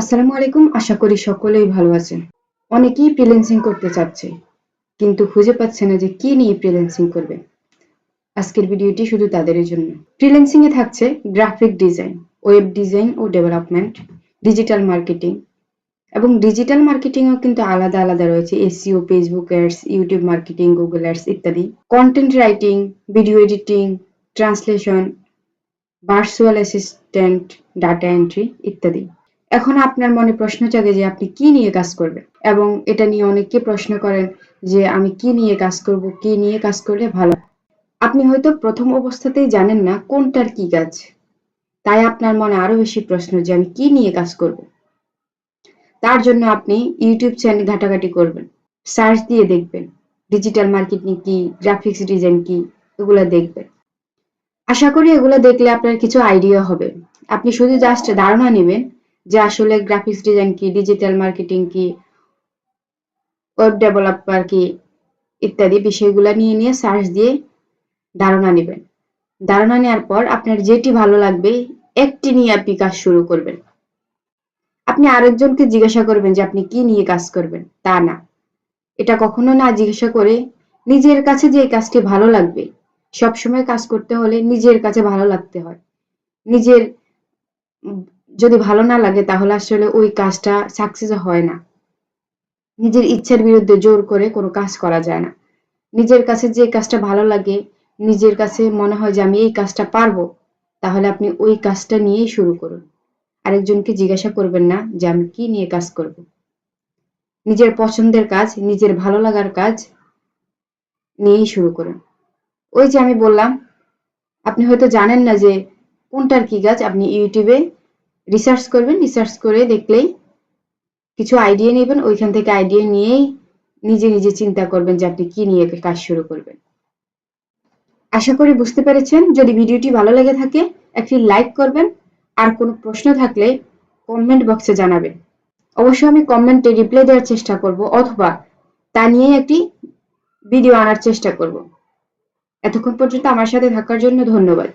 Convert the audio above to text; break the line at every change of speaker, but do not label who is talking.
আসসালামু আলাইকুম, আশা করি সকলেই ভালো আছেন। অনেকেই ফ্রিল্যান্সিং করতে চাচ্ছে, কিন্তু খুঁজে পাচ্ছে না যে কি নিয়ে ফ্রিল্যান্সিং করবে। আজকের ভিডিওটি শুধু তাদের জন্য। ফ্রিল্যান্সিং এ থাকছে গ্রাফিক ডিজাইন ওয়েব ডিজাইন ও ডেভেলপমেন্ট ডিজিটাল মার্কেটিং এবং ডিজিটাল মার্কেটিংও কিন্তু আলাদা আলাদা রয়েছে। SEO Facebook ads YouTube marketing Google ads ইত্যাদি। Content writing video editing translation virtual assistant data entry ইত্যাদি। এখন আপনার মনে প্রশ্ন জাগে যে আপনি কি নিয়ে কাজ করবেন? এবং এটা নিয়ে অনেকে প্রশ্ন করেন যে আমি কি নিয়ে কাজ করব, কি নিয়ে কাজ করলে ভালো আপনি হয়তো প্রথম অবস্থাতেই জানেন না কোনটার কি কাজ। তাই আপনার মনে আরও বেশি প্রশ্ন যে আমি কি নিয়ে কাজ করব? তার জন্য আপনি ইউটিউব চ্যানেল ঘাটাঘাটি করবেন। সার্চ দিয়ে দেখবেন, ডিজিটাল মার্কেটিং কি, গ্রাফিক্স ডিজাইন কি, এগুলো দেখবেন। আশা করি এগুলো দেখলে আপনার কিছু আইডিয়া হবে। আপনি শুধু জাস্ট ধারণা নেবেন যে আসলে গ্রাফিক্স ডিজাইন কি ডিজিটাল মার্কেটিং কি ওয়েব ডেভেলপার কি, ইত্যাদি বিষয়গুলো নিয়ে নিয়ে সার্চ দিয়ে ধারণা নেবেন। ধারণা নেওয়ার পর আপনার যেটি ভালো লাগবে, একটি নিয়ে আপনি কাজ শুরু করবেন। আপনি আরেকজনকে জিজ্ঞাসা করবেন যে আপনি কি নিয়ে কাজ করবেন, তা না। এটা কখনো না জিজ্ঞাসা করে নিজের কাছে যে কাজটি ভালো লাগবে, সবসময় কাজ করতে হলে নিজের কাছে ভালো লাগতে হয়। নিজের যদি ভালো না লাগে, তাহলে আসলে ওই কাজটা সাকসেস হয় না। নিজের ইচ্ছার বিরুদ্ধে জোর করে কোনো কাজ করা যায় না। নিজের কাছে যে কাজটা ভালো লাগে, নিজের কাছে মনে হয় যে আমি এই কাজটা পারব, তাহলে আপনি ওই কাজটা নিয়েই শুরু করুন। আরেকজনকে জিজ্ঞাসা করবেন না যে আমি কি নিয়ে কাজ করব। নিজের পছন্দের কাজ, নিজের ভালো লাগার কাজ নিয়েই শুরু করুন। ওই যে আমি বললাম, আপনি হয়তো জানেন না যে কোনটার কি কাজ আপনি ইউটিউবে রিসার্চ করবেন রিসার্চ করে দেখলেই কিছু আইডিয়া নেবেন, ওইখান থেকে আইডিয়া নিয়েই নিজে নিজে চিন্তা করবেন যে আপনি কি নিয়ে কাজ শুরু করবেন। আশা করি বুঝতে পেরেছেন। যদি ভিডিওটি ভালো লেগে থাকে, একটি লাইক করবেন। আর কোনো প্রশ্ন থাকলে কমেন্ট বক্সে জানাবেন। অবশ্যই আমি কমেন্টে রিপ্লাই দেওয়ার চেষ্টা করব, অথবা তা নিয়ে একটি ভিডিও আনার চেষ্টা করব। এতক্ষণ পর্যন্ত আমার সাথে থাকার জন্য ধন্যবাদ।